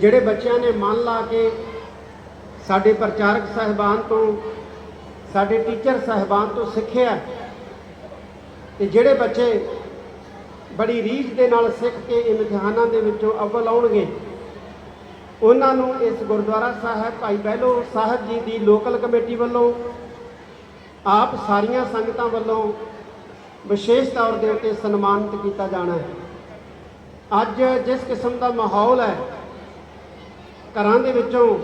ਜਿਹੜੇ ਬੱਚਿਆਂ ਨੇ ਮਨ ਲਾ ਕੇ ਸਾਡੇ ਪ੍ਰਚਾਰਕ ਸਹਿਬਾਨ ਤੋਂ, ਸਾਡੇ ਟੀਚਰ ਸਹਿਬਾਨ ਤੋਂ ਸਿੱਖਿਆ ਤੇ ਜਿਹੜੇ ਬੱਚੇ ਬੜੀ ਰੀਝ ਦੇ ਨਾਲ ਸਿੱਖ ਕੇ ਇਮਤਿਹਾਨਾਂ ਦੇ ਵਿੱਚੋਂ ਅਵਲ ਆਉਣਗੇ, ਉਹਨਾਂ ਨੂੰ ਇਸ ਗੁਰਦੁਆਰਾ ਸਾਹਿਬ ਭਾਈ ਬਹਿਲੋ ਸਾਹਿਬ ਜੀ ਦੀ ਲੋਕਲ ਕਮੇਟੀ ਵੱਲੋਂ, ਆਪ ਸਾਰੀਆਂ ਸੰਗਤਾਂ ਵੱਲੋਂ ਵਿਸ਼ੇਸ਼ ਤੌਰ ਦੇ ਉੱਤੇ ਸਨਮਾਨਿਤ ਕੀਤਾ ਜਾਣਾ ਹੈ। ਅੱਜ ਜਿਸ ਕਿਸਮ ਦਾ ਮਾਹੌਲ ਹੈ ਘਰਾਂ ਦੇ ਵਿੱਚੋਂ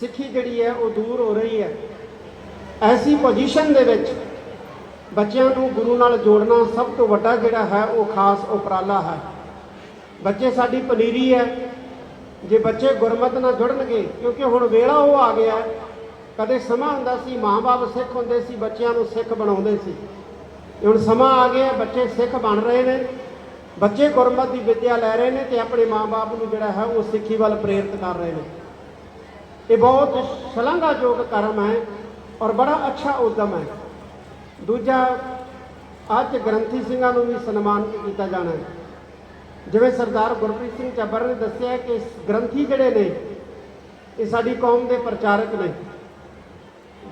ਸਿੱਖੀ ਜਿਹੜੀ ਹੈ ਉਹ ਦੂਰ ਹੋ ਰਹੀ ਹੈ। ਐਸੀ ਪੋਜੀਸ਼ਨ ਦੇ ਵਿੱਚ ਬੱਚਿਆਂ ਨੂੰ ਗੁਰੂ ਨਾਲ ਜੋੜਨਾ ਸਭ ਤੋਂ ਵੱਡਾ ਜਿਹੜਾ ਹੈ ਉਹ ਖਾਸ ਉਪਰਾਲਾ ਹੈ। ਬੱਚੇ ਸਾਡੀ ਪਨੀਰੀ ਹੈ। ਜੇ ਬੱਚੇ ਗੁਰਮਤ ਨਾਲ ਜੁੜਨਗੇ, ਕਿਉਂਕਿ ਹੁਣ ਵੇਲਾ ਉਹ ਆ ਗਿਆ ਕਦੇ ਸਮਾਂ ਹੁੰਦਾ ਸੀ, ਮਾਂ-ਬਾਪ ਸਿੱਖ ਹੁੰਦੇ ਸੀ, ਬੱਚਿਆਂ ਨੂੰ ਸਿੱਖ ਬਣਾਉਂਦੇ ਸੀ। ਹੁਣ ਸਮਾਂ ਆ ਗਿਆ, ਬੱਚੇ ਸਿੱਖ ਬਣ ਰਹੇ ਨੇ। ਬੱਚੇ ਗੁਰਮਤ ਦੀ ਵਿੱਦਿਆ ਲੈ ਰਹੇ ਨੇ ਤੇ ਆਪਣੇ ਮਾਂ-ਬਾਪ ਨੂੰ ਜਿਹੜਾ ਹੈ ਉਹ ਸਿੱਖੀ ਵੱਲ ਪ੍ਰੇਰਿਤ ਕਰ ਰਹੇ ਨੇ। ਇਹ ਬਹੁਤ ਸ਼ਲਾਘਾਯੋਗ ਕਰਮ ਹੈ ਔਰ ਬੜਾ ਅੱਛਾ ਉਦਮ ਹੈ। ਦੂਜਾ, ਅੱਜ ਗ੍ਰੰਥੀ ਸਿੰਘਾਂ ਨੂੰ ਵੀ ਸਨਮਾਨਿਤ ਕੀਤਾ ਜਾਣਾ ਹੈ। ਜਿਵੇਂ ਸਰਦਾਰ ਗੁਰਪ੍ਰੀਤ ਸਿੰਘ ਚੱਬਰ ਨੇ ਦੱਸਿਆ ਕਿ ਗ੍ਰੰਥੀ ਜਿਹੜੇ ਨੇ, ਇਹ ਸਾਡੀ ਕੌਮ ਦੇ ਪ੍ਰਚਾਰਕ ਨੇ।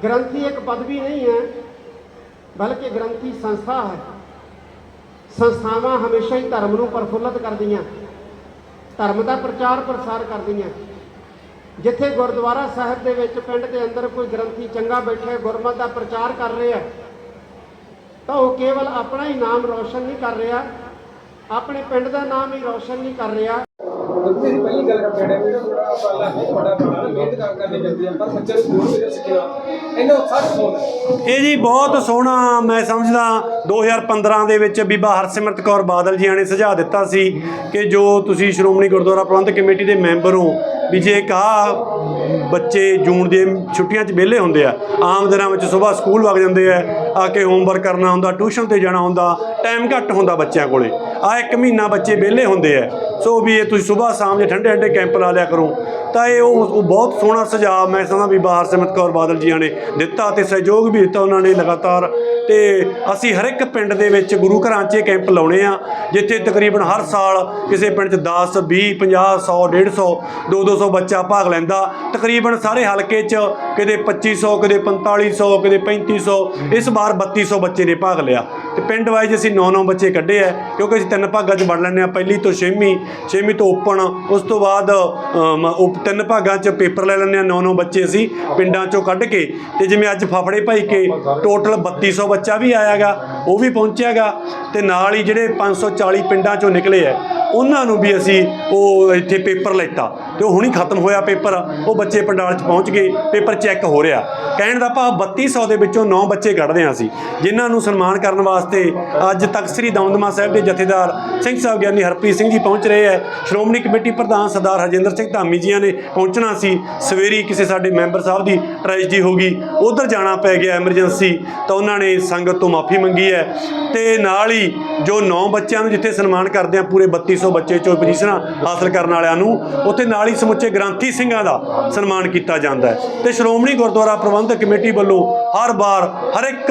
ਗ੍ਰੰਥੀ ਇੱਕ ਪਦਵੀ ਨਹੀਂ ਹੈ, ਬਲਕਿ ਗ੍ਰੰਥੀ ਸੰਸਥਾ ਹੈ। ਸੰਸਥਾਵਾਂ ਹਮੇਸ਼ਾ ਹੀ ਧਰਮ ਨੂੰ ਪ੍ਰਫੁੱਲਤ ਕਰਦੀਆਂ। ਧਰਮ ਦਾ ਪ੍ਰਚਾਰ ਪ੍ਰਸਾਰ ਕਰਦੀਆਂ। ਜਿੱਥੇ ਗੁਰਦੁਆਰਾ ਸਾਹਿਬ ਦੇ ਵਿੱਚ ਪਿੰਡ ਦੇ ਅੰਦਰ ਕੋਈ ਗ੍ਰੰਥੀ ਚੰਗਾ ਬੈਠਾ ਗੁਰਮਤ ਦਾ ਪ੍ਰਚਾਰ ਕਰ ਰਿਹਾ ਤਾਂ ਉਹ ਕੇਵਲ ਆਪਣਾ ਹੀ ਨਾਮ ਰੌਸ਼ਨ ਨਹੀਂ ਕਰ ਰਿਹਾ। ਆਪਣੇ ਪਿੰਡ ਦਾ ਨਾਮ ਹੀ ਰੌਸ਼ਨ ਨਹੀਂ ਕਰ ਰਿਹਾ। ਮੇਰੀ ਪਹਿਲੀ ਗੱਲ ਕਰਦੇ ਨੇ ਵੀ ਥੋੜਾ ਉਪਰਾਲਾ ਬਹੁਤ ਵੱਡਾ ਬਣਾ ਮਿਹਨਤ ਕਰ ਕਰਨੀ ਪੈਂਦੀ ਹੈ। ਪਰ ਬੱਚੇ ਨੂੰ ਸਕੂਲ ਵਿੱਚ ਸਿੱਖਿਆ। ਇਹਨਾਂ ਉਤਸ਼ਾਹ ਹੋਣਾ ਇਹ ਜੀ ਬਹੁਤ ਸੋਹਣਾ ਮੈਂ ਸਮਝਦਾ 2015 ਦੇ ਵਿੱਚ ਬੀਬਾ ਹਰਸਿਮਰਤ ਕੌਰ ਬਾਦਲ ਜੀਆਂ ਨੇ ਸੁਝਾਅ ਦਿੱਤਾ ਸੀ ਕਿ ਜੋ ਤੁਸੀਂ ਸ਼੍ਰੋਮਣੀ ਗੁਰਦੁਆਰਾ ਪ੍ਰਬੰਧਕ ਕਮੇਟੀ ਦੇ ਮੈਂਬਰ ਹੋ, ਵੀ ਜੇ ਕਾ ਬੱਚੇ ਜੂਨ ਦੇ ਛੁੱਟੀਆਂ 'ਚ ਵਿਹਲੇ ਹੁੰਦੇ ਆ, ਆਮ ਦਿਨਾਂ ਵਿੱਚ ਸਵੇਰ ਸਕੂਲ ਵਗ ਜਾਂਦੇ ਆ ਆ ਕੇ ਹੋਮਵਰਕ ਕਰਨਾ ਹੁੰਦਾ, ਟਿਊਸ਼ਨ ਤੇ ਜਾਣਾ ਹੁੰਦਾ ਟਾਈਮ ਘੱਟ ਹੁੰਦਾ ਬੱਚਿਆਂ ਕੋਲੇ। ਆ ਇੱਕ ਮਹੀਨਾ ਬੱਚੇ ਵਿਹਲੇ ਹੁੰਦੇ ਆ। ਸੋ ਵੀ ਇਹ ਤੁਸੀਂ ਸਵੇਰ ਸ਼ਾਮ ਜੇ ਠੰਡੇ ਠੰਡੇ ਕੈਂਪ ਲਾ ਲਿਆ ਕਰੋ, ਤਾਂ ਇਹ ਉਹ ਉਹ ਬਹੁਤ ਸੋਹਣਾ ਸੁਝਾਅ ਮੈਂ ਸਮਝਦਾ ਵੀ ਬਾਹਰ ਸਿਮਰਤ ਕੌਰ ਬਾਦਲ ਜੀਆਂ ਨੇ ਦਿੱਤਾ ਤੇ ਸਹਿਯੋਗ ਵੀ ਦਿੱਤਾ ਉਹਨਾਂ ਨੇ ਲਗਾਤਾਰ। ਤੇ ਅਸੀਂ ਹਰ ਇੱਕ ਪਿੰਡ ਦੇ ਵਿੱਚ ਗੁਰੂ ਘਰਾਂ 'ਚ ਇਹ ਕੈਂਪ ਲਾਉਣੇ ਆ, ਜਿੱਥੇ ਤਕਰੀਬਨ ਹਰ ਸਾਲ ਕਿਸੇ ਪਿੰਡ 'ਚ 10 20 50 100 150 2 200 ਬੱਚਾ ਭਾਗ ਲੈਂਦਾ। ਤਕਰੀਬਨ ਸਾਰੇ ਹਲਕੇ 'ਚ ਕਿਤੇ 2500 ਕਿਤੇ 4500 ਕਿਤੇ 3500 ਇਸ ਵਾਰ 3200 ਬੱਚੇ ਨੇ ਭਾਗ ਲਿਆ। ਤੇ ਪਿੰਡ ਵਾਈਜ਼ ਅਸੀਂ 9-9 ਬੱਚੇ ਕੱਢੇ ਆ, ਕਿਉਂਕਿ ਅਸੀਂ ਤਿੰਨ ਭਾਗਾਂ 'ਚ ਵੰਡ ਲੈਂਦੇ ਆ ਪਹਿਲੀ ਤੋਂ ਛੇਵੀਂ ਛੇਵੀਂ ਤੋਂ ਓਪਨ ਉਸ ਤੋਂ ਬਾਅਦ ਅਮ, ਉਹ ਤਿੰਨ ਭਾਗਾਂ 'ਚ ਪੇਪਰ ਲੈ ਲੈਂਦੇ ਆ 9-9 ਬੱਚੇ ਅਸੀਂ ਪਿੰਡਾਂ 'ਚੋਂ ਕੱਢ ਕੇ ਤੇ ਜਿਵੇਂ ਅੱਜ ਫਫੜੇ ਭਾਈ ਕੇ ਟੋਟਲ 3200 ਬੱਚਾ ਵੀ ਆਇਆਗਾ ਉਹ ਵੀ ਪਹੁੰਚਿਆਗਾ ਤੇ ਨਾਲ ਹੀ ਜਿਹੜੇ 540 ਪਿੰਡਾਂ 'ਚੋਂ ਨਿਕਲੇ ਆ। ਉਹਨਾਂ ਨੂੰ ਵੀ ਅਸੀਂ ਉਹ ਇੱਥੇ ਪੇਪਰ ਲੈਤਾ ਤੇ ਉਹ ਹੁਣੀ ਖਤਮ ਹੋਇਆ ਪੇਪਰ, ਉਹ ਬੱਚੇ ਪੰਡਾਲ 'ਚ ਪਹੁੰਚ ਗਏ, ਪੇਪਰ ਚੈੱਕ ਹੋ ਰਿਹਾ। ਕਹਿਣ ਦਾ ਭਾਵ 3200 ਦੇ ਵਿੱਚੋਂ 9 ਬੱਚੇ ਕੱਢਦੇ ਹਾਂ ਅਸੀਂ, ਜਿਨ੍ਹਾਂ ਨੂੰ ਸਨਮਾਨ ਕਰਨ ਵਾਸਤੇ ਅੱਜ ਤੱਕ ਸ੍ਰੀ ਦਮਦਮਾ ਸਾਹਿਬ ਦੇ ਜਥੇਦਾਰ ਸਿੰਘ ਸਾਹਿਬ ਗਿਆਨੀ ਹਰਪ੍ਰੀਤ ਸਿੰਘ ਜੀ ਪਹੁੰਚ ਰਹੇ ਹੈ। ਸ਼੍ਰੋਮਣੀ ਕਮੇਟੀ ਪ੍ਰਧਾਨ ਸਰਦਾਰ ਹਰਜਿੰਦਰ ਸਿੰਘ ਧਾਮੀ ਜੀਆਂ ਨੇ ਪਹੁੰਚਣਾ ਸੀ। ਸਵੇਰੀ ਕਿਸੇ ਸਾਡੇ ਮੈਂਬਰ ਸਾਹਿਬ ਦੀ ਟ੍ਰੈਜਡੀ ਹੋ ਗਈ। ਉਧਰ ਜਾਣਾ ਪੈ ਗਿਆ ਐਮਰਜੈਂਸੀ, ਤਾਂ ਉਹਨਾਂ ਨੇ ਸੰਗਤ ਤੋਂ ਮਾਫੀ ਮੰਗੀ ਹੈ। ਤੇ ਨਾਲ ਹੀ ਜੋ 9 ਬੱਚਿਆਂ ਨੂੰ ਜਿੱਥੇ ਸਨਮਾਨ ਕਰਦੇ ਆ ਪੂਰੇ 3200 ਬੱਚੇ ਚੋਂ ਪੋਜੀਸ਼ਨਾਂ ਹਾਸਲ ਕਰਨ ਵਾਲਿਆਂ ਨੂੰ ਉੱਥੇ ਨਾਲ ਹੀ ਸਮੁੱਚੇ ਗ੍ਰੰਥੀ ਸਿੰਘਾਂ ਦਾ ਸਨਮਾਨ ਕੀਤਾ ਜਾਂਦਾ ਹੈ। ਤੇ ਸ਼੍ਰੋਮਣੀ ਗੁਰਦੁਆਰਾ ਪ੍ਰਬੰਧਕ ਕਮੇਟੀ ਵੱਲੋਂ ਹਰ ਵਾਰ ਹਰ ਇੱਕ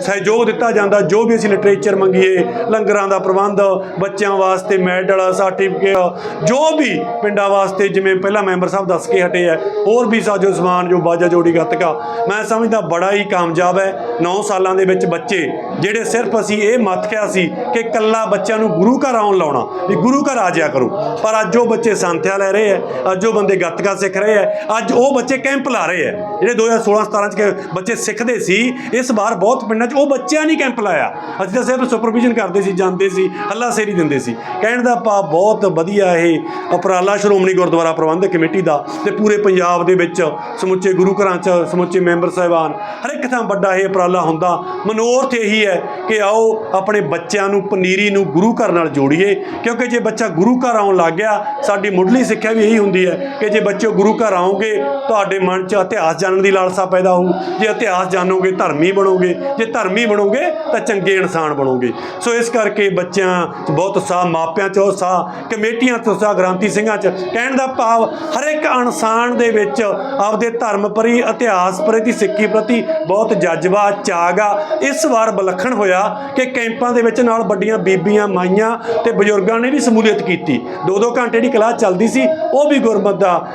ਸਹਿਯੋਗ ਦਿੱਤਾ ਜਾਂਦਾ, ਜੋ ਵੀ ਅਸੀਂ ਲਿਟਰੇਚਰ ਮੰਗੀਏ, ਲੰਗਰਾਂ ਦਾ ਪ੍ਰਬੰਧ, ਬੱਚਿਆਂ ਵਾਸਤੇ ਮੈਡਲ ਸਰਟੀਫਿਕੇਟ ਜੋ ਵੀ ਪਿੰਡਾਂ ਵਾਸਤੇ, ਜਿਵੇਂ ਪਹਿਲਾਂ ਮੈਂਬਰ ਸਾਹਿਬ ਦੱਸ ਕੇ ਹਟੇ ਆ, ਹੋਰ ਵੀ ਸਾਜੋ ਸਮਾਨ ਜੋ ਬਾਜਾ ਜੋੜੀ ਗੱਤਕਾ, ਮੈਂ ਸਮਝਦਾ ਬੜਾ ਹੀ ਕਾਮਯਾਬ ਹੈ 9 ਸਾਲਾਂ ਦੇ ਵਿੱਚ ਬੱਚੇ, ਜਿਹੜੇ ਸਿਰਫ ਅਸੀਂ ਇਹ ਮੱਥ ਕਿਹਾ ਸੀ ਕਿ ਕੱਲਾ ਬੱਚਿਆਂ ਨੂੰ ਗੁਰੂ ਘਰ ਆਉਣ ਲਾਉਣਾ, ਵੀ ਗੁਰੂ ਘਰ ਆ ਜਾਇਆ ਕਰੋ, ਪਰ ਅੱਜ ਉਹ ਬੱਚੇ ਸੰਥਿਆ ਲੈ ਰਹੇ ਆ ਅੱਜ ਉਹ ਬੰਦੇ ਗੱਤਕਾ ਸਿੱਖ ਰਹੇ ਆ ਅੱਜ ਉਹ ਬੱਚੇ ਕੈਂਪ ਲਾ ਰਹੇ ਆ ਜਿਹੜੇ 2016 17 ਚ ਕਿ ਬੱਚੇ ਸਿੱਖਦੇ ਸੀ, ਇਸ ਵਾਰ ਬਹੁਤ ਪਿੰਡਾਂ 'ਚ ਉਹ ਬੱਚਿਆਂ ਨਹੀਂ ਕੈਂਪ ਲਾਇਆ। ਅਸੀਂ ਤਾਂ ਸਿਰਫ ਸੁਪਰਵਿਜ਼ਨ ਕਰਦੇ ਸੀ, ਜਾਂਦੇ ਸੀ ਹੱਲਾ ਸੇਰੀ ਦਿੰਦੇ ਸੀ। ਕਹਿਣ ਦਾ ਭਾਵ ਬਹੁਤ ਵਧੀਆ ਇਹ ਉਪਰਾਲਾ ਸ਼੍ਰੋਮਣੀ ਗੁਰਦੁਆਰਾ ਪ੍ਰਬੰਧਕ ਕਮੇਟੀ ਦਾ ਤੇ ਪੂਰੇ ਪੰਜਾਬ ਦੇ ਵਿੱਚ ਸਮੁੱਚੇ ਗੁਰੂ ਘਰਾਂ 'ਚ ਸਮੁੱਚੇ ਮੈਂਬਰ ਸਾਹਿਬਾਨ, ਹਰ ਇੱਕ ਥਾਂ ਵੱਡਾ ਇਹ ਉਪਰਾਲਾ ਹੁੰਦਾ। ਮਨੋਰਥ ਇਹੀ ਹੈ ਕਿ ਆਓ ਆਪਣੇ ਬੱਚਿਆਂ ਨੂੰ, ਪਨੀਰੀ ਨੂੰ ਗੁਰੂ ਘਰ ਨਾਲ ਜੋੜੀਏ, ਕਿਉਂਕਿ ਜੇ ਬੱਚਾ ਗੁਰੂ ਘਰ ਆਉਣ ਲੱਗ ਗਿਆ, ਸਾਡੀ ਮੁੱਢਲੀ ਸਿੱਖਿਆ ਵੀ ਇਹੀ ਹੁੰਦੀ ਹੈ ਕਿ ਜੇ ਬੱਚੇ ਗੁਰੂ ਘਰ ਆਓਗੇ ਤੁਹਾਡੇ ਮਨ 'ਚ ਇਤਿਹਾਸ ਜਾਣਨ ਦੀ ਲਾਲਸਾ ਪੈਦਾ ਹੋਊ ਜੇ ਇਤਿਹਾਸ ਜਾਣੋਗੇ, ਧਰਮੀ ਬਣੋਗੇ, ਜੇ ਧਰਮੀ ਬਣੋਗੇ ਤਾਂ ਚੰਗੇ ਇਨਸਾਨ ਬਣੋਗੇ। ਸੋ ਇਸ ਕਰਕੇ ਬੱਚਿਆਂ 'ਚ ਬਹੁਤ ਉਤਸ਼ਾਹ, ਮਾਪਿਆਂ 'ਚ ਉਤਸ਼ਾਹ, ਕਮੇਟੀਆਂ 'ਚ ਉਤਸ਼ਾਹ, ਗ੍ਰਾਂਤੀ ਸਿੰਘਾਂ 'ਚ ਕਹਿਣ ਦਾ ਭਾਵ ਹਰ ਇੱਕ ਇਨਸਾਨ ਦੇ ਵਿੱਚ ਆਪਦੇ ਧਰਮ ਪ੍ਰਤੀ ਇਤਿਹਾਸ ਪ੍ਰਤੀ ਸਿੱਖੀ ਪ੍ਰਤੀ ਬਹੁਤ ਜਜ਼ਬਾ ਚਾਗ ਆ। ਇਸ ਵਾਰ ਵਿਲੱਖਣ ਹੋਇਆ ਕਿ ਕੈਂਪਾਂ ਦੇ ਵਿੱਚ ਨਾਲ ਵੱਡੀਆਂ ਬੀਬੀਆਂ, ਮਾਈਆਂ ਤੇ ਬਜ਼ੁਰਗਾਂ ਨੇ ਵੀ ਸਮੂਲੀਅਤ ਕੀਤੀ। ਦੋ ਦੋ ਘੰਟੇ ਦੀ ਕਲਾਸ ਚੱਲਦੀ ਸੀ, ਉਹ ਵੀ ਗੁਰਮਤ ਦਾ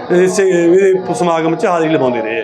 ਸਮਾਗਮ 'ਚ ਹਾਜ਼ਰੀ ਲਵਾਉਂਦੇ ਰਹੇ।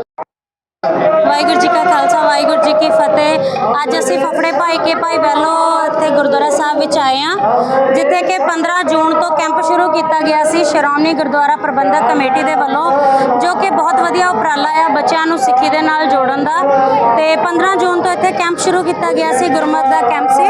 ਵਾਹਿਗੁਰੂ ਜੀ ਕਾ ਖਾਲਸਾ, ਵਾਹਿਗੁਰੂ ਜੀ ਕੀ ਫਤਿਹ। ਅੱਜ ਅਸੀਂ ਫਫੜੇ ਭਾਈ ਕੇ ਭਾਈ ਬੈਲੋ ਇੱਥੇ ਗੁਰਦੁਆਰਾ ਸਾਹਿਬ ਵਿੱਚ ਆਏ ਹਾਂ, ਜਿੱਥੇ ਕਿ 15 ਜੂਨ ਤੋਂ ਕੈਂਪ ਸ਼ੁਰੂ ਕੀਤਾ ਗਿਆ ਸੀ ਸ਼੍ਰੋਮਣੀ ਗੁਰਦੁਆਰਾ ਪ੍ਰਬੰਧਕ ਕਮੇਟੀ ਦੇ ਵੱਲੋਂ, ਜੋ ਕਿ ਬਹੁਤ ਵਧੀਆ ਉਪਰਾਲਾ ਆ ਬੱਚਿਆਂ ਨੂੰ ਸਿੱਖੀ ਦੇ ਨਾਲ ਜੋੜਨ ਦਾ। ਤੇ 15 ਜੂਨ ਤੋਂ ਇੱਥੇ ਕੈਂਪ ਸ਼ੁਰੂ ਕੀਤਾ ਗਿਆ ਸੀ, ਗੁਰਮਤ ਦਾ ਕੈਂਪ ਸੀ।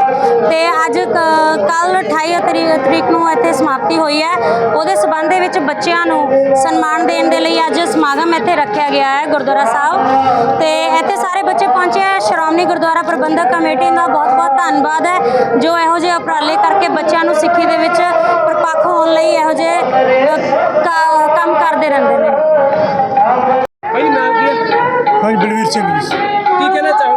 ਤੇ ਅੱਜ ਕੱਲ 28 ਤਰੀ- ਤਰੀਕ ਨੂੰ ਇੱਥੇ ਸਮਾਪਤੀ ਹੋਈ ਹੈ। ਉਹਦੇ ਸਬੰਧ ਦੇ ਵਿੱਚ ਬੱਚਿਆਂ ਨੂੰ ਸਨਮਾਨ ਦੇਣ ਦੇ ਲਈ ਅੱਜ ਸਮਾਗਮ ਇੱਥੇ ਰੱਖਿਆ ਗਿਆ ਹੈ ਗੁਰਦੁਆਰਾ ਸਾਹਿਬ। ਤੇ ਇੱਥੇ ਸਾਰੇ ਬੱਚੇ ਪਹੁੰਚੇ ਆ। ਸ਼੍ਰੋਮਣੀ ਗੁਰਦੁਆਰਾ ਪ੍ਰਬੰਧਕ ਕਮੇਟੀ ਦਾ ਬਹੁਤ-ਬਹੁਤ ਧੰਨਵਾਦ ਹੈ ਜੋ ਇਹੋ ਜਿਹੇ ਉਪਰਾਲੇ ਕਰਕੇ ਬੱਚਿਆਂ ਨੂੰ ਸਿੱਖੀ ਦੇ ਵਿੱਚ ਪ੍ਰਪੱਖ ਹੋਣ ਲਈ ਇਹੋ ਜਿਹੇ ਕੰਮ ਕਰਦੇ ਰਹਿੰਦੇ ਨੇ। ਭਾਈ ਨਾਮ ਕੀ ਹੈ? ਹਾਂਜੀ ਬਲਵੀਰ ਸਿੰਘ ਜੀ। ਕੀ ਕਹਿਣਾ ਚਾਹੋਗੇ?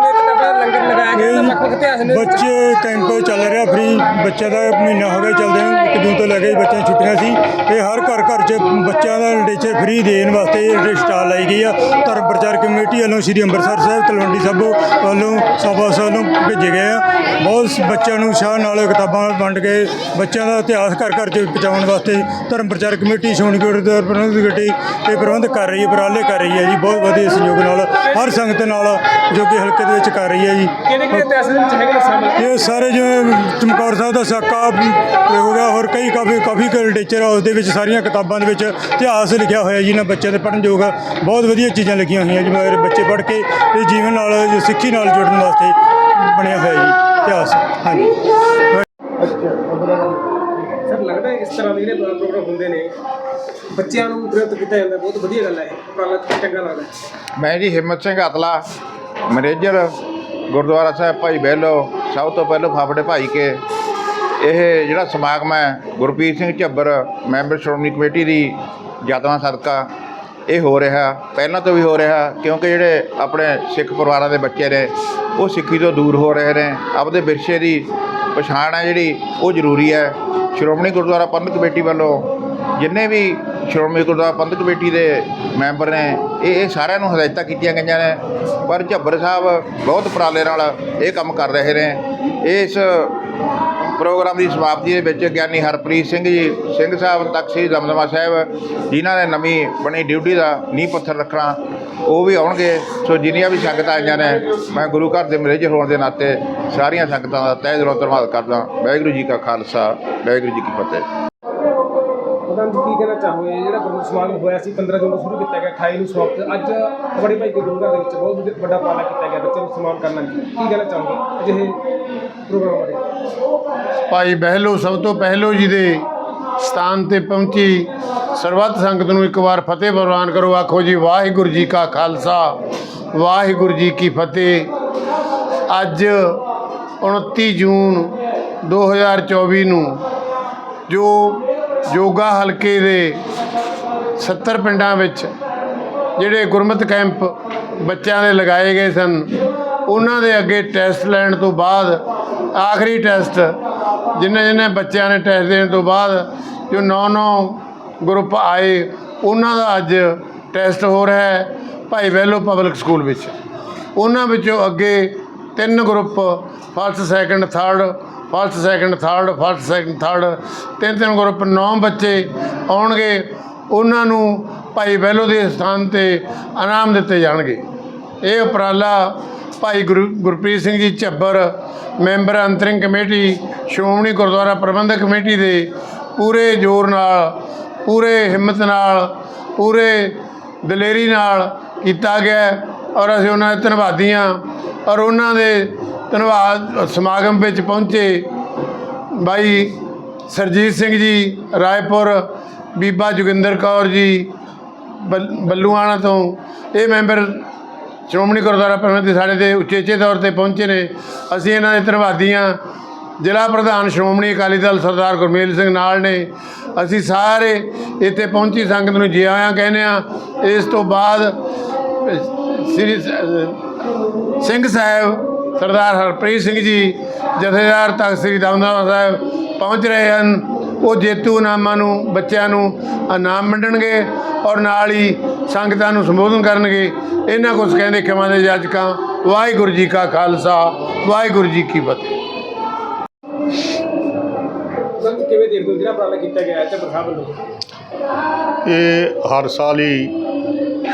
ਲੰਗਰ ਲਗਾਇਆ ਗਿਆ ਵੱਖ ਵੱਖ ਇਤਿਹਾਸ ਨੇ ਬੱਚੇ ਕੈਂਪ ਚੱਲ ਰਿਹਾ ਫ੍ਰੀ ਬੱਚੇ ਦਾ ਮਹੀਨਾ ਹੋ ਗਿਆ ਚੱਲਦੇ ਨੂੰ ਇੱਕ ਜੂਨ ਤੋਂ ਲੈ ਕੇ ਬੱਚਿਆਂ ਛੁੱਟੀਆਂ ਸੀ। ਇਹ ਹਰ ਘਰ ਘਰ 'ਚ ਬੱਚਿਆਂ ਦਾ ਟੀਚਰ ਫ੍ਰੀ ਦੇਣ ਵਾਸਤੇ ਇਹ ਸਟਾਲ ਲਾਈ ਗਈ ਆ। ਧਰਮ ਪ੍ਰਚਾਰ ਕਮੇਟੀ ਵੱਲੋਂ ਸ੍ਰੀ ਅੰਮ੍ਰਿਤਸਰ ਸਾਹਿਬ ਤਲਵੰਡੀ ਸਾਬੋ ਵੱਲੋਂ ਸਭਾ ਵੱਲੋਂ ਭੇਜੇ ਗਏ ਆ। ਬਹੁਤ ਬੱਚਿਆਂ ਨੂੰ ਉਤਸ਼ਾਹ ਨਾਲ ਕਿਤਾਬਾਂ ਵੰਡ ਕੇ ਬੱਚਿਆਂ ਦਾ ਇਤਿਹਾਸ ਘਰ ਘਰ 'ਚ ਪਹੁੰਚਾਉਣ ਵਾਸਤੇ ਧਰਮ ਪ੍ਰਚਾਰ ਕਮੇਟੀ ਸੋਨਗੜ ਦਾ ਪ੍ਰਬੰਧਕ ਕਮੇਟੀ ਇਹ ਪ੍ਰਬੰਧ ਕਰ ਰਹੀ ਹੈ ਉਪਰਾਲੇ ਕਰ ਰਹੀ ਹੈ ਜੀ। ਬਹੁਤ ਵਧੀਆ ਸਹਿਯੋਗ ਨਾਲ ਹਰ ਸੰਗਤ ਨਾਲ ਜੋ ਕਿ ਹਲਕੇ ਦੇ ਵਿੱਚ ਕਰ ਰਹੀ ਹੈ ਜੀ। ਕਿਹੜੇ ਕਿਹੜੇ ਇਤਿਹਾਸ ਦੇ ਵਿੱਚ ਹੈਗੇ ਨੇ ਸ਼ਾਮਲ ਇਹ ਸਾਰੇ ਜਿਵੇਂ ਚਮਕੌਰ ਸਾਹਿਬ ਦਾ ਸਾਕਾ ਵੀ ਹੋ ਗਿਆ ਹੋਰ ਕਈ ਕਾਫੀ ਕਾਫੀ ਲਿਟਰੇਚਰ ਆ ਉਸ ਦੇ ਵਿੱਚ ਸਾਰੀਆਂ ਕਿਤਾਬਾਂ ਦੇ ਵਿੱਚ ਇਤਿਹਾਸ ਲਿਖਿਆ ਹੋਇਆ ਜੀ ਇਹਨਾਂ ਬੱਚਿਆਂ ਦੇ ਪੜ੍ਹਨ ਯੋਗ ਆ। ਬਹੁਤ ਵਧੀਆ ਚੀਜ਼ਾਂ ਲਿਖੀਆਂ ਹੋਈਆਂ ਜਿਵੇਂ ਮੇਰੇ ਬੱਚੇ ਪੜ੍ਹ ਕੇ ਇਹ ਜੀਵਨ ਨਾਲ ਜੋ ਸਿੱਖੀ ਨਾਲ ਜੁੜਨ ਵਾਸਤੇ ਬਣਿਆ ਹੋਇਆ ਜੀ ਇਤਿਹਾਸ। ਹਾਂਜੀ। ਸਰ ਲੱਗਦਾ ਹੈ ਇਸ ਤਰ੍ਹਾਂ ਦੇ ਜਿਹੜੇ ਪ੍ਰੋਗਰਾਮ ਹੁੰਦੇ ਨੇ ਬੱਚਿਆਂ ਨੂੰ ਪ੍ਰੇਰਿਤ ਕੀਤਾ ਜਾਂਦਾ ਬਹੁਤ ਵਧੀਆ ਗੱਲ ਹੈ ਇਹ। ਉਪਰਾਲਾ ਚੰਗਾ ਲੱਗਦਾ ਮੈਂ ਜੀ ਹਿੰਮਤ ਸਿੰਘ ਅਤਲਾ ਮੈਨੇਜਰ। ਗੁਰਦੁਆਰਾ ਸਾਹਿਬ ਭਾਈ ਬਹਿਲੋ, ਸਭ ਤੋਂ ਪਹਿਲਾਂ ਫਾਫੜੇ ਭਾਈ ਕੇ। ਇਹ ਜਿਹੜਾ ਸਮਾਗਮ ਹੈ, ਗੁਰਪ੍ਰੀਤ ਸਿੰਘ ਝੱਬਰ, ਮੈਂਬਰ ਸ਼੍ਰੋਮਣੀ ਕਮੇਟੀ ਦੀ ਯਤਨਾਂ ਸਦਕਾ, ਇਹ ਹੋ ਰਿਹਾ। ਪਹਿਲਾਂ ਤੋਂ ਵੀ ਹੋ ਰਿਹਾ, ਕਿਉਂਕਿ ਜਿਹੜੇ ਆਪਣੇ ਸਿੱਖ ਪਰਿਵਾਰਾਂ ਦੇ ਬੱਚੇ ਨੇ, ਉਹ ਸਿੱਖੀ ਤੋਂ ਦੂਰ ਹੋ ਰਹੇ ਨੇ। ਆਪਦੇ ਵਿਰਸੇ ਦੀ ਪਛਾਣ ਹੈ ਜਿਹੜੀ, ਉਹ ਜ਼ਰੂਰੀ ਹੈ। ਸ਼੍ਰੋਮਣੀ ਗੁਰਦੁਆਰਾ ਪ੍ਰਬੰਧਕ ਕਮੇਟੀ ਵੱਲੋਂ ਜਿੰਨੇ ਵੀ ਸ਼੍ਰੋਮਣੀ ਗੁਰਦੁਆਰਾ ਪੰਥਕ ਕਮੇਟੀ ਦੇ ਮੈਂਬਰ ਨੇ, ਇਹ ਇਹ ਸਾਰਿਆਂ ਨੂੰ ਹਦਾਇਤਾਂ ਕੀਤੀਆਂ ਗਈਆਂ ਨੇ। ਪਰ ਝੱਬਰ ਸਾਹਿਬ ਬਹੁਤ ਉਪਰਾਲੇ ਨਾਲ ਇਹ ਕੰਮ ਕਰ ਰਹੇ ਨੇ। ਇਸ ਪ੍ਰੋਗਰਾਮ ਦੀ ਸਮਾਪਤੀ ਦੇ ਵਿੱਚ ਗਿਆਨੀ ਹਰਪ੍ਰੀਤ ਸਿੰਘ ਜੀ, ਸਿੰਘ ਸਾਹਿਬ, ਤਖਤੀ ਦਮਦਮਾ ਸਾਹਿਬ, ਜਿਨ੍ਹਾਂ ਨੇ ਨਵੀਂ ਬਣੀ ਡਿਊਟੀ ਦਾ ਨੀਂਹ ਪੱਥਰ ਰੱਖਣਾ, ਉਹ ਵੀ ਆਉਣਗੇ। ਸੋ ਜਿੰਨੀਆਂ ਵੀ ਸੰਗਤਾਂ ਆਈਆਂ ਨੇ, ਮੈਂ ਗੁਰੂ ਘਰ ਦੇ ਮੈਨੇਜਰ ਹੋਣ ਦੇ ਨਾਤੇ ਸਾਰੀਆਂ ਸੰਗਤਾਂ ਦਾ ਤਹਿ ਦਿਲੋਂ ਧੰਨਵਾਦ ਕਰਦਾ। ਵਾਹਿਗੁਰੂ ਜੀ ਕਾ ਖਾਲਸਾ, ਵਾਹਿਗੁਰੂ ਜੀ ਕੀ ਫਤਿਹ। ਪ੍ਰਧਾਨ ਜੀ ਕੀ ਕਹਿਣਾ ਚਾਹੋਗੇ, ਜਿਹੜਾ ਗੁਰਮਤਿ ਸਮਾਗਮ ਹੋਇਆ ਸੀ 15 ਜੂਨ ਨੂੰ ਸ਼ੁਰੂ ਕੀਤਾ ਗਿਆ 28 ਨੂੰ ਸਮਾਪਤ, ਅੱਜ ਬੜੀ ਭਾਈ ਦੇ ਗੁਰੂਘਰ ਦੇ ਵਿੱਚ ਬਹੁਤ ਵੱਡਾ- ਵੱਡਾ ਕੀਤਾ ਗਿਆ, ਬੱਚਿਆਂ ਨੂੰ ਸਨਮਾਨ ਕਰਨਾ ਕੀ ਕਹਿਣਾ ਚਾਹੋਗੇ ਅਜਿਹੇ ਪ੍ਰੋਗਰਾਮ ਬਾਰੇ? ਭਾਈ ਬਹਿਲੋ, ਸਭ ਤੋਂ ਪਹਿਲੋ ਜੀ ਦੇ ਸਥਾਨ ਤੇ ਪਹੁੰਚੀ ਸਰਬੱਤ ਸੰਗਤ ਨੂੰ ਇੱਕ ਵਾਰ ਫਤਿਹ ਪ੍ਰਵਾਨ ਕਰੋ। ਆਖੋ ਜੀ, ਵਾਹਿਗੁਰੂ ਜੀ ਕਾ ਖਾਲਸਾ, ਵਾਹਿਗੁਰੂ ਜੀ ਕੀ ਫਤਿਹ। ਅੱਜ 29 ਜੂਨ 2024 ਨੂੰ ਜੋ ਯੋਗਾ ਹਲਕੇ ਦੇ 70 ਪਿੰਡਾਂ ਵਿੱਚ ਜਿਹੜੇ ਗੁਰਮਤ ਕੈਂਪ ਬੱਚਿਆਂ ਦੇ ਲਗਾਏ ਗਏ ਸਨ, ਉਹਨਾਂ ਦੇ ਅੱਗੇ ਟੈਸਟ ਲੈਣ ਤੋਂ ਬਾਅਦ, ਆਖਰੀ ਟੈਸਟ ਜਿੰਨੇ ਜਿੰਨੇ ਬੱਚਿਆਂ ਨੇ ਟੈਸਟ ਦੇਣ ਤੋਂ ਬਾਅਦ ਜੋ 9-9 ਗਰੁੱਪ ਆਏ, ਉਹਨਾਂ ਦਾ ਅੱਜ ਟੈਸਟ ਹੋ ਰਿਹਾ ਹੈ ਭਾਈ ਵੈਲੋ ਪਬਲਿਕ ਸਕੂਲ ਵਿੱਚ। ਉਹਨਾਂ ਵਿੱਚੋਂ ਅੱਗੇ ਤਿੰਨ group first, second, third first, second, third, first, second, third. ਤਿੰਨ ਤਿੰਨ ਗਰੁੱਪ 9 ਬੱਚੇ ਆਉਣਗੇ। ਉਹਨਾਂ ਨੂੰ ਭਾਈ ਵੈਲੋ ਦੇ ਸਥਾਨ ਤੇ ਇਨਾਮ ਦਿੱਤੇ ਜਾਣਗੇ। ਇਹ ਉਪਰਾਲਾ ਭਾਈ ਗੁਰੂ, ਗੁਰਪ੍ਰੀਤ ਸਿੰਘ ਜੀ ਝੱਬਰ, ਮੈਂਬਰ ਅੰਤਰਿੰਗ ਕਮੇਟੀ, ਸ਼੍ਰੋਮਣੀ ਗੁਰਦੁਆਰਾ ਪ੍ਰਬੰਧਕ ਕਮੇਟੀ ਦੇ ਪੂਰੇ ਜ਼ੋਰ ਨਾਲ, ਪੂਰੇ ਹਿੰਮਤ ਨਾਲ, ਪੂਰੇ ਦਲੇਰੀ ਨਾਲ ਕੀਤਾ ਗਿਆ। ਔਰ ਅਸੀਂ ਉਹਨਾਂ ਦੇ ਧੰਨਵਾਦੀ ਹਾਂ ਔਰ ਉਹਨਾਂ ਦੇ ਧੰਨਵਾਦ ਸਮਾਗਮ ਵਿੱਚ ਪਹੁੰਚੇ ਬਾਈ ਸਰਜੀਤ ਸਿੰਘ ਜੀ, ਰਾਏਪੁਰ, ਬੀਬਾ ਜੋਗਿੰਦਰ ਕੌਰ ਜੀ, ਬੱਲ- ਬੱਲੂਆਣਾ ਤੋਂ। ਇਹ ਮੈਂਬਰ ਸ਼੍ਰੋਮਣੀ ਗੁਰਦੁਆਰਾ ਪ੍ਰਬੰਧ ਦੇ ਸਾਡੇ ਤੇ ਉਚੇਚੇ ਤੌਰ ਤੇ ਪਹੁੰਚੇ ਨੇ। ਅਸੀਂ ਇਹਨਾਂ ਦੇ ਧੰਨਵਾਦੀ ਹਾਂ ਜ਼ਿਲ੍ਹਾ ਪ੍ਰਧਾਨ ਸ਼੍ਰੋਮਣੀ ਅਕਾਲੀ ਦਲ ਸਰਦਾਰ ਗੁਰਮੇਲ ਸਿੰਘ ਨਾਲ ਨੇ। ਅਸੀਂ ਸਾਰੇ ਇੱਥੇ ਪਹੁੰਚੀ ਸੰਗਤ ਨੂੰ ਜੀ ਆਇਆਂ ਕਹਿੰਦੇ ਆ ਇਸ ਤੋਂ ਬਾਅਦ ਸ੍ਰੀ ਸਿੰਘ ਸਾਹਿਬ ਸਰਦਾਰ ਹਰਪ੍ਰੀਤ ਸਿੰਘ ਜੀ ਜਥੇਦਾਰ ਤਖਤ ਸ੍ਰੀ ਦਮਦਮਾ ਸਾਹਿਬ ਪਹੁੰਚ ਰਹੇ ਹਨ। ਉਹ ਜੇਤੂ ਨਾਮਾਂ ਨੂੰ ਬੱਚਿਆਂ ਨੂੰ ਇਨਾਮ ਵੰਡਣਗੇ ਔਰ ਨਾਲ ਹੀ ਸੰਗਤਾਂ ਨੂੰ ਸੰਬੋਧਨ ਕਰਨਗੇ। ਇਹਨਾਂ ਕੁਝ ਕਹਿੰਦੇ ਖਿਮਾ ਦੇ ਜਾਜਕਾਂ ਵਾਹਿਗੁਰੂ ਜੀ ਕਾ ਖਾਲਸਾ ਵਾਹਿਗੁਰੂ ਜੀ ਕੀ ਫਤਿਹ। ਕਿਵੇਂ ਦੇਖਦੇ ਜਿਹੜਾ ਕੀਤਾ ਗਿਆ ਹੈ ਵੱਲੋਂ? ਇਹ ਹਰ ਸਾਲ ਹੀ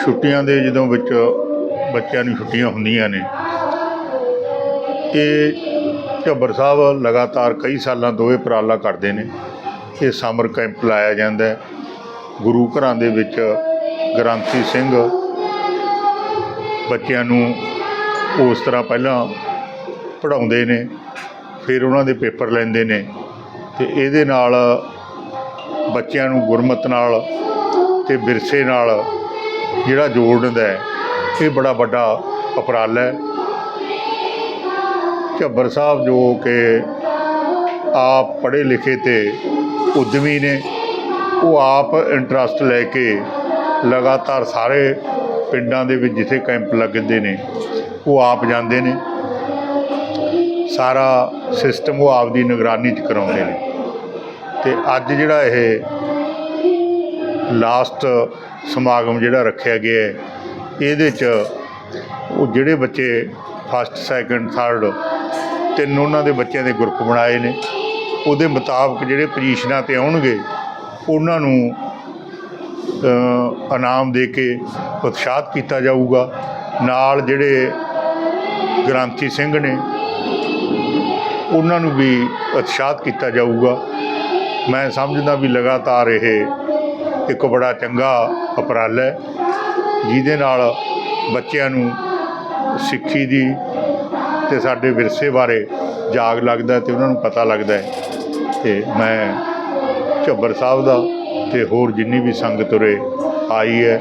ਛੁੱਟੀਆਂ ਦੇ ਜਦੋਂ ਵਿੱਚ ਬੱਚਿਆਂ ਨੂੰ ਛੁੱਟੀਆਂ ਹੁੰਦੀਆਂ ਨੇ, ਇਹ ਝੱਬਰ ਸਾਹਿਬ ਲਗਾਤਾਰ ਕਈ ਸਾਲਾਂ ਤੋਂ ਇਹ ਉਪਰਾਲਾ ਕਰਦੇ ਨੇ। ਇਹ ਸਮਰ ਕੈਂਪ ਲਾਇਆ ਜਾਂਦਾ ਗੁਰੂ ਘਰਾਂ ਦੇ ਵਿੱਚ ਗ੍ਰੰਥੀ ਸਿੰਘ ਬੱਚਿਆਂ ਨੂੰ ਉਸ ਤਰ੍ਹਾਂ ਪਹਿਲਾਂ ਪੜ੍ਹਾਉਂਦੇ ਨੇ, ਫਿਰ ਉਹਨਾਂ ਦੇ ਪੇਪਰ ਲੈਂਦੇ ਨੇ ਤੇ ਇਹਦੇ ਨਾਲ ਬੱਚਿਆਂ ਨੂੰ ਗੁਰਮਤ ਨਾਲ ਤੇ ਵਿਰਸੇ ਨਾਲ ਜਿਹੜਾ ਜੋੜਨ ਦਾ ਇਹ ਬੜਾ ਵੱਡਾ ਉਪਰਾਲਾ ਹੈ। ਝੱਬਰ ਸਾਹਿਬ ਜੋ ਕਿ ਆਪ ਪੜ੍ਹੇ ਲਿਖੇ ਤੇ ਉਦਮੀ ਨੇ, ਉਹ ਆਪ ਇੰਟਰਸਟ ਲੈ ਕੇ ਲਗਾਤਾਰ ਸਾਰੇ ਪਿੰਡਾਂ ਦੇ ਵਿੱਚ ਜਿੱਥੇ ਕੈਂਪ ਲੱਗਦੇ ਨੇ, ਉਹ ਆਪ ਜਾਂਦੇ ਨੇ। ਸਾਰਾ ਸਿਸਟਮ ਉਹ ਆਪ ਦੀ ਨਿਗਰਾਨੀ 'ਚ ਕਰਾਉਂਦੇ ਨੇ। ਤੇ ਅੱਜ ਜਿਹੜਾ ਇਹ ਲਾਸਟ ਸਮਾਗਮ ਜਿਹੜਾ ਰੱਖਿਆ ਗਿਆ ਹੈ, ਇਹਦੇ 'ਚ ਉਹ ਜਿਹੜੇ ਬੱਚੇ ਫਸਟ ਸੈਕੰਡ ਥਰਡ ਤਿੰਨ ਉਹਨਾਂ ਦੇ ਬੱਚਿਆਂ ਦੇ ਗਰੁੱਪ ਬਣਾਏ ਨੇ, ਉਹਦੇ ਮੁਤਾਬਕ ਜਿਹੜੇ ਪੋਜੀਸ਼ਨਾਂ ਤੇ ਆਉਣਗੇ, ਉਹਨਾਂ ਨੂੰ ਇਨਾਮ ਦੇ ਕੇ ਉਤਸ਼ਾਹਤ ਕੀਤਾ ਜਾਊਗਾ। ਨਾਲ ਜਿਹੜੇ ਗ੍ਰਾਂਥੀ ਸਿੰਘ ਨੇ, ਉਹਨਾਂ ਨੂੰ ਵੀ ਉਤਸ਼ਾਹਤ ਕੀਤਾ ਜਾਊਗਾ। ਮੈਂ ਸਮਝਦਾ ਵੀ ਲਗਾਤਾਰ ਇਹ ਇੱਕ ਬੜਾ ਚੰਗਾ ਉਪਰਾਲਾ ਹੈ, ਜਿਹਦੇ ਨਾਲ ਬੱਚਿਆਂ ਨੂੰ ਸਿੱਖੀ ਦੀ ਤੇ ਸਾਡੇ ਵਿਰਸੇ ਬਾਰੇ ਜਾਗ ਲੱਗਦਾ ਤੇ ਉਹਨਾਂ ਨੂੰ ਪਤਾ ਲੱਗਦਾ ਹੈ। ਤੇ ਮੈਂ ਝੱਬਰ ਸਾਹਿਬ ਦਾ ਤੇ ਹੋਰ ਜਿੰਨੀ ਵੀ ਸੰਗਤ ਉਰੇ ਆਈ ਹੈ,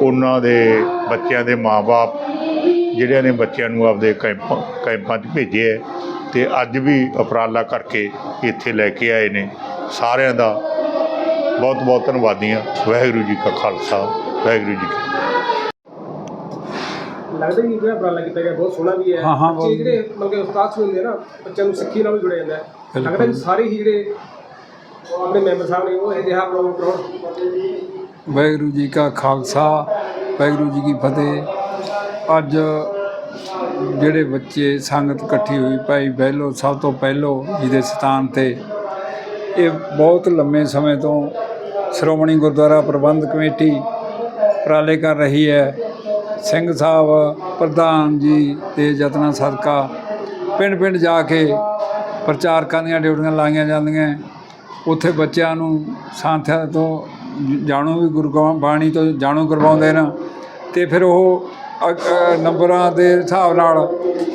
ਉਹਨਾਂ ਦੇ ਬੱਚਿਆਂ ਦੇ ਮਾਪੇ ਜਿਹੜਿਆਂ ਨੇ ਬੱਚਿਆਂ ਨੂੰ ਆਪਦੇ ਕੈਂਪ, ਕੈਂਪਾਂ 'ਚ ਭੇਜਿਆ ਹੈ, ਤੇ ਅੱਜ ਵੀ ਉਪਰਾਲਾ ਕਰਕੇ ਇੱਥੇ ਲੈ ਕੇ ਆਏ ਨੇ, ਸਾਰਿਆਂ ਦਾ ਬਹੁਤ ਬਹੁਤ ਧੰਨਵਾਦੀਆਂ। ਵਾਹਿਗੁਰੂ ਜੀ ਕਾ ਖਾਲਸਾ ਵਾਹਿਗੁਰੂ ਜੀ ਕੀ ਫਤਿਹ। ਲੱਗਦਾ ਵੀ ਜਿਹੜਾ ਉਪਰਾਲਾ ਕੀਤਾ ਗਿਆ ਬਹੁਤ ਸੋਹਣਾ ਵੀ ਹੈ। ਹਾਂ, ਹਾਂ, ਬੱਚੇ ਬਹੁਤ- ਜਿਹੜੇ ਮਤਲਬ ਕਿ ਉਸਤਾਦ ਹੁੰਦੇ ਆ ਨਾ ਬੱਚਿਆਂ ਨੂੰ ਸਿੱਖੀ ਨਾਲ ਵੀ ਜੁੜਿਆ ਜਾਂਦਾ ਹੈ। ਲੱਗਦਾ ਵੀ ਸਾਰੇ ਹੀ ਜਿਹੜੇ ਆਪਣੇ ਮੈਂਬਰ ਸਾਹਿਬ ਨੇ ਉਹ ਇਹ ਜਿਹਾ ਪ੍ਰੋਗਰਾਮ ਕਰਾਉਣ। ਵਾਹਿਗੁਰੂ ਜੀ ਕਾ ਖਾਲਸਾ ਵਾਹਿਗੁਰੂ ਜੀ ਕੀ ਫਤਿਹ। ਅੱਜ ਜਿਹੜੇ ਬੱਚੇ ਸੰਗਤ ਇਕੱਠੀ ਹੋਈ ਭਾਈ ਬਹਿਲੋ ਸਭ ਤੋਂ ਪਹਿਲੋ ਜਿਹਦੇ ਸਥਾਨ ਤੇ ਇਹ ਬਹੁਤ ਲੰਮੇ ਸਮੇਂ ਤੋਂ ਸ਼੍ਰੋਮਣੀ ਗੁਰਦੁਆਰਾ ਪ੍ਰਬੰਧ ਕਮੇਟੀ ਉਪਰਾਲੇ ਕਰ ਰਹੀ ਹੈ। ਸਿੰਘ ਸਾਹਿਬ, ਪ੍ਰਧਾਨ ਜੀ ਦੇ ਯਤਨਾਂ ਸਦਕਾ ਪਿੰਡ ਪਿੰਡ ਜਾ ਕੇ ਪ੍ਰਚਾਰਕਾਂ ਦੀਆਂ ਡਿਊਟੀਆਂ ਲਾਈਆਂ ਜਾਂਦੀਆਂ। ਉੱਥੇ ਬੱਚਿਆਂ ਨੂੰ ਸਾਥਿਆਂ ਤੋਂ ਜਾਣੂ ਵੀ ਗੁਰੂ ਬਾਣੀ ਤੋਂ ਜਾਣੂ ਕਰਵਾਉਂਦੇ ਨੇ ਤੇ ਫਿਰ ਉਹ ਨੰਬਰਾਂ ਦੇ ਹਿਸਾਬ ਨਾਲ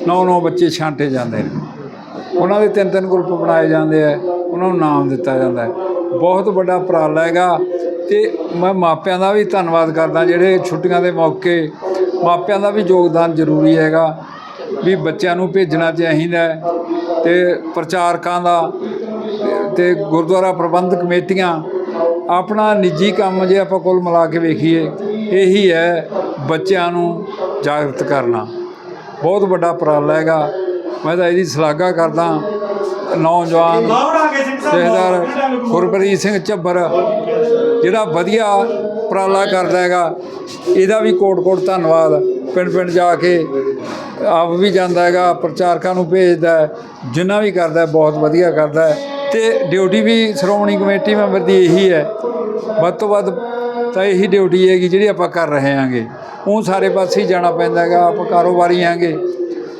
ਨੌ ਨੌ ਬੱਚੇ ਛਾਂਟੇ ਜਾਂਦੇ ਨੇ। ਉਹਨਾਂ ਦੇ ਤਿੰਨ ਤਿੰਨ ਗਰੁੱਪ ਬਣਾਏ ਜਾਂਦੇ ਆ। ਉਹਨਾਂ ਨੂੰ ਨਾਮ ਦਿੱਤਾ ਜਾਂਦਾ ਹੈ। ਬਹੁਤ ਵੱਡਾ ਉਪਰਾਲਾ ਹੈਗਾ ਤੇ ਮੈਂ ਮਾਪਿਆਂ ਦਾ ਵੀ ਧੰਨਵਾਦ ਕਰਦਾ ਜਿਹੜੇ ਛੁੱਟੀਆਂ ਦੇ ਮੌਕੇ ਮਾਪਿਆਂ ਦਾ ਵੀ ਯੋਗਦਾਨ ਜ਼ਰੂਰੀ ਹੈਗਾ ਵੀ ਬੱਚਿਆਂ ਨੂੰ ਭੇਜਣਾ ਚਾਹੀਦਾ ਹੈ ਤੇ ਪ੍ਰਚਾਰਕਾਂ ਦਾ ਤੇ ਗੁਰਦੁਆਰਾ ਪ੍ਰਬੰਧਕ ਕਮੇਟੀਆਂ ਆਪਣਾ ਨਿੱਜੀ ਕੰਮ ਜੇ ਆਪਾਂ ਕੁੱਲ ਮਿਲਾ ਕੇ ਵੇਖੀਏ, ਇਹੀ ਹੈ ਬੱਚਿਆਂ ਨੂੰ ਜਾਗਰਤ ਕਰਨਾ। ਬਹੁਤ ਵੱਡਾ ਉਪਰਾਲਾ ਹੈਗਾ। ਮੈਂ ਤਾਂ ਇਹਦੀ ਸ਼ਲਾਘਾ ਕਰਦਾ। ਨੌਜਵਾਨ ਜਥੇਦਾਰ ਗੁਰਪ੍ਰੀਤ ਸਿੰਘ ਝੱਬਰ ਜਿਹੜਾ ਵਧੀਆ ਉਪਰਾਲਾ ਕਰਦਾ ਹੈਗਾ ਇਹਦਾ ਵੀ ਕੋਟ-ਕੋਟ ਧੰਨਵਾਦ। ਪਿੰਡ ਪਿੰਡ ਜਾ ਕੇ ਆਪ ਵੀ ਜਾਂਦਾ ਹੈਗਾ ਪ੍ਰਚਾਰਕਾਂ ਨੂੰ ਭੇਜਦਾ। ਜਿੰਨਾ ਵੀ ਕਰਦਾ ਬਹੁਤ ਵਧੀਆ ਕਰਦਾ ਤੇ ਡਿਊਟੀ ਵੀ ਸ਼੍ਰੋਮਣੀ ਕਮੇਟੀ ਮੈਂਬਰ ਦੀ ਇਹੀ ਹੈ। ਵੱਧ ਤੋਂ ਵੱਧ ਤਾਂ ਇਹੀ ਡਿਊਟੀ ਹੈਗੀ ਜਿਹੜੀ ਆਪਾਂ ਕਰ ਰਹੇ ਹਾਂਗੇ। ਉਹ ਸਾਰੇ ਪਾਸੇ ਜਾਣਾ ਪੈਂਦਾ ਹੈਗਾ ਆਪਾਂ ਕਾਰੋਬਾਰੀ ਹਾਂਗੇ।